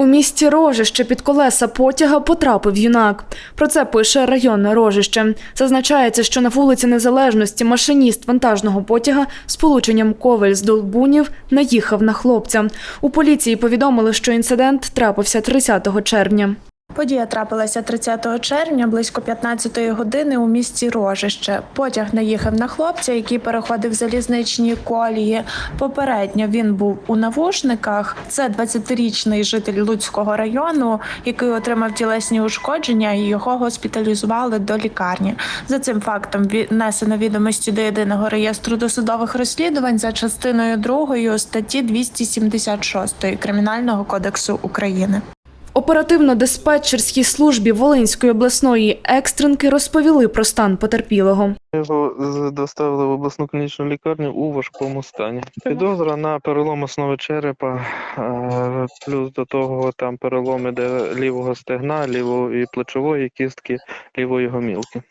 У місті Рожище під колеса потяга потрапив юнак. Про це пише районне Рожище. Зазначається, що на вулиці Незалежності машиніст вантажного потяга з полученням Ковель з Долбунів наїхав на хлопця. У поліції повідомили, що інцидент трапився 30 червня. Подія трапилася 30 червня близько 15 години у місті Рожище. Потяг наїхав на хлопця, який переходив залізничні колії. Попередньо він був у навушниках. Це 20-річний житель Луцького району, який отримав тілесні ушкодження, і його госпіталізували до лікарні. За цим фактом внесено відомості до єдиного реєстру досудових розслідувань за частиною 2 статті 276 Кримінального кодексу України. Оперативно-диспетчерській службі Волинської обласної екстренки розповіли про стан потерпілого. Його доставили в обласну клінічну лікарню у важкому стані. Підозра на перелом основи черепа, е, плюс до того там переломи де лівого стегна, лівої плечової кістки, лівої гомілки.